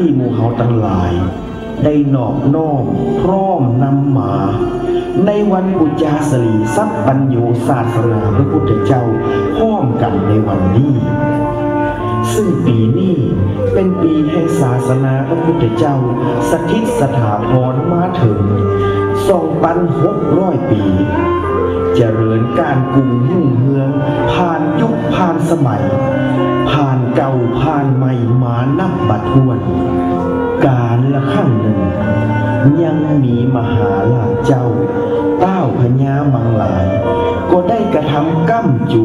ที่หมู่เฮาตั้งหลาย ได้นอบน้อมพร้อมนำมา ในวันอุจาสรีสัพปัญโยศาสนาพระพุทธเจ้าพร้อมกันในวันนี้ ซึ่งปีนี้เป็นปีแห่งศาสนาพระพุทธเจ้า สถิตสถาพรมาถึงสองพันหกร้อยปีเจริญการกรุงหุ่งเฮือง ผ่านยุคผ่านสมัย ผ่านเก่าผ่านใหม่มานับบัดทวน การละข้างหนึ่ง ยังมีมหาลาชเจ้า เต้าพญามังหลาย ก็ได้กระทำกั้มจู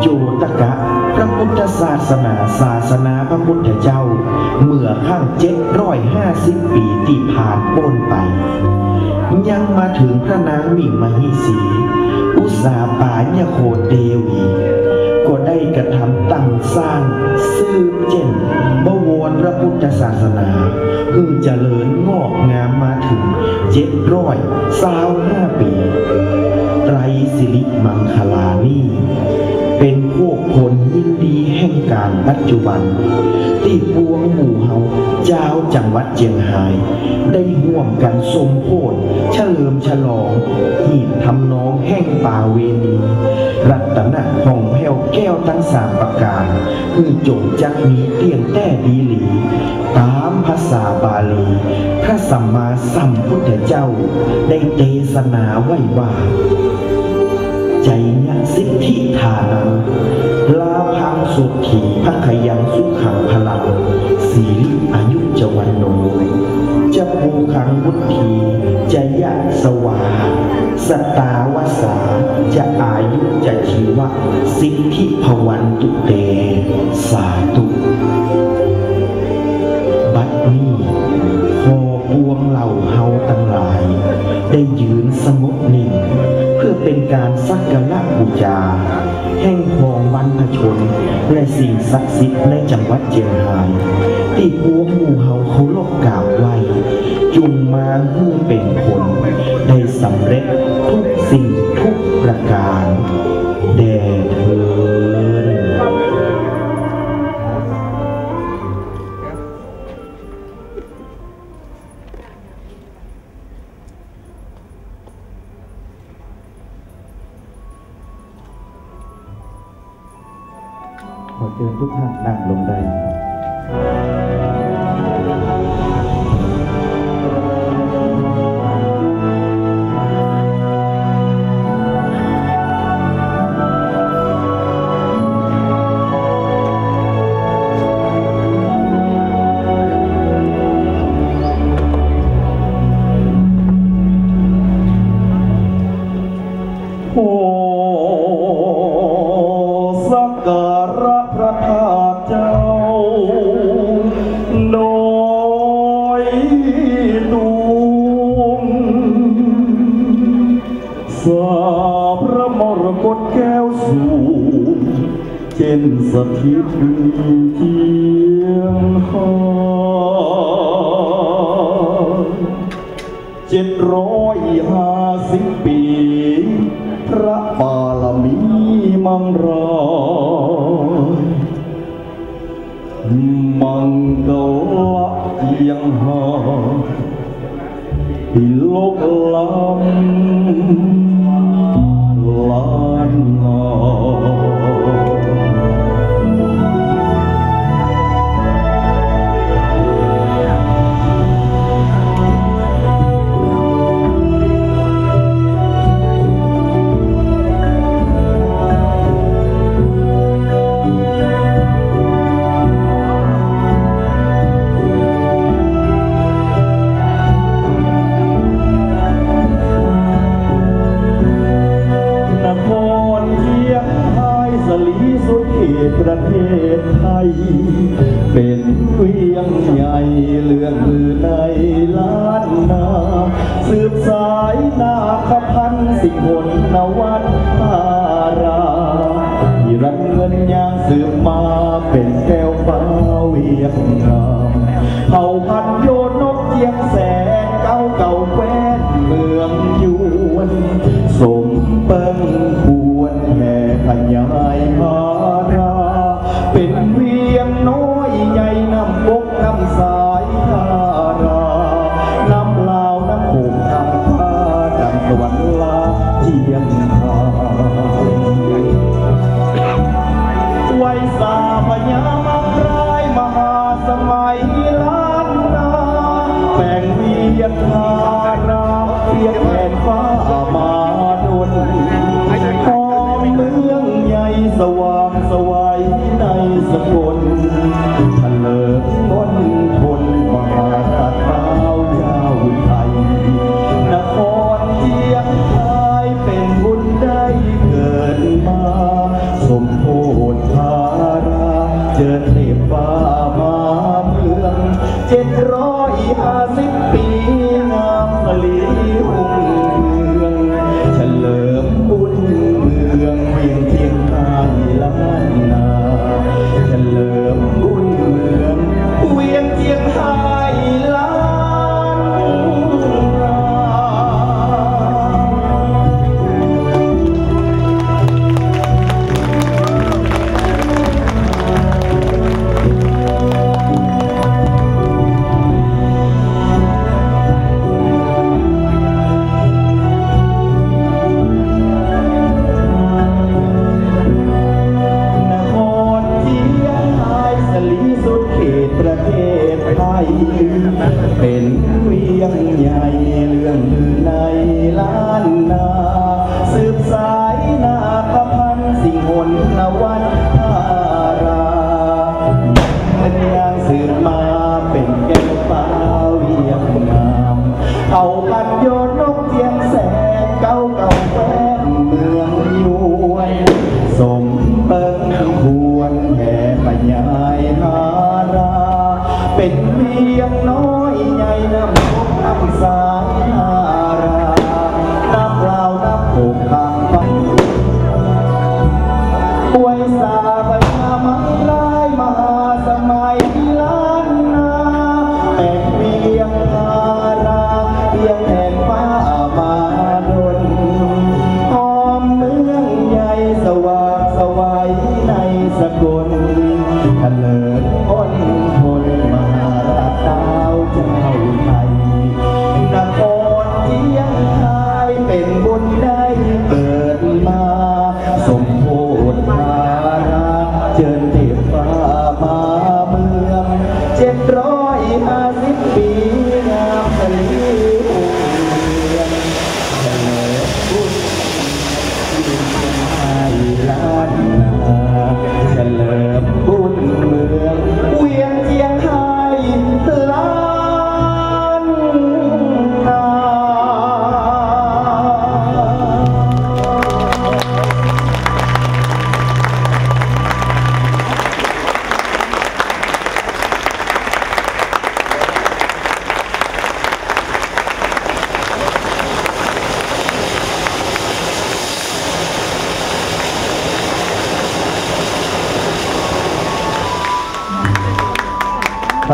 โจตกะ พระพุทธศาสนาศาสนาพระพุทธเจ้า เมื่อข้างเจ็ดร้อยห้าสิบปีที่ผ่านพ้นไป ยังมาถึงพระนางมิ่งมหิสี อุตสาปาญโคเทวี สร้างสืบเจนบวรพระพุทธศาสนา คือเจริญงอกงามมาถึงเจ็ดร้อยสาวห้าปี ไตรสิริมังคลานี่เป็นพวกคนยินดีแห่งการปัจจุบัน ที่ปวงหมู่เฮาเจ้าจังหวัดเจียงไฮ้ได้ร่วมกันสมโพธเฉลิมฉลองหีบทำนองแห่งป่าเวณี รัตนะผ่องแผ้วแก้วทั้งสามประการ คือจงจักมีเตียงแต้ดีหลี ตามภาษาบาลี พระสัมมาสัมพุทธเจ้า ได้เทศนาไว้ว่า ใจยสิทธิทานังลาพังสุขีพระขยังสุขังพลังสีริอายุจวันโนจะภูขังวุธีจะยะสวาสตาวสาจะอายุจะชีวะ สิทธิพวันตุเต สาธุ และสิ่งศักดิ์สิทธิ์ในจังหวัดเจียงไฮ้ที่พวกหมู่เฮาเขาลบกล่าวไหวจุงมาเพื่อเป็นผล ได้สำเร็จทุกสิ่งทุกประการ ขอเชิญทุกท่านนั่งลงได้ เจนสถิตเทียงหาเจ็ดร้อยห้าสิบปี พระบารมีมังรา เวียงใหญ่เลื่อนมือในล้านนา สืบสายนาคพันสิบหนนวัดตาราที่รันเงินยางสืบมาเป็นแก้วฟ้าเวียงงาามาดุลของเมืองใหญ่สว่าค์ เก่าปันโยนนกเทียงแสงเก่าเก่าแฝงเมืองยวย สมเปิงควรแห่ปัญญาหารา เป็นเมียงน้อย สวา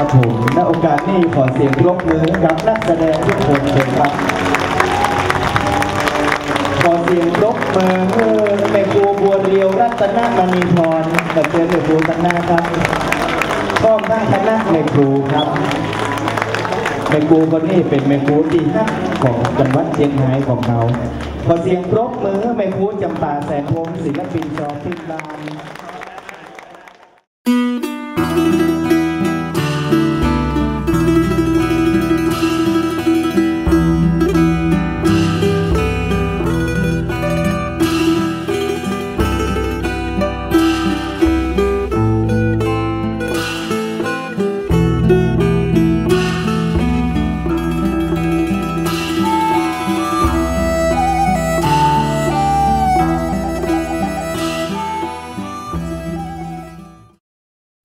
ครับผมณโอกาสนี้ขอเสียงรบมือกับนักแสดงทุกคนเลยครับ ขอเสียงรบมือเพื่แม่ครูบัวเรียวรัตนมณีพรกับเชิญแม่ครูตั้งหน้าครับพ้อมทั้งคณะแม่ครูครับแม่ครูคนนี้เป็นแม่ครูที่ห้าของจังหวัดเชียงรายของเราขอเสียงรบมือแม่ครูจำปาแสนพงศิลปินจอมพิบาน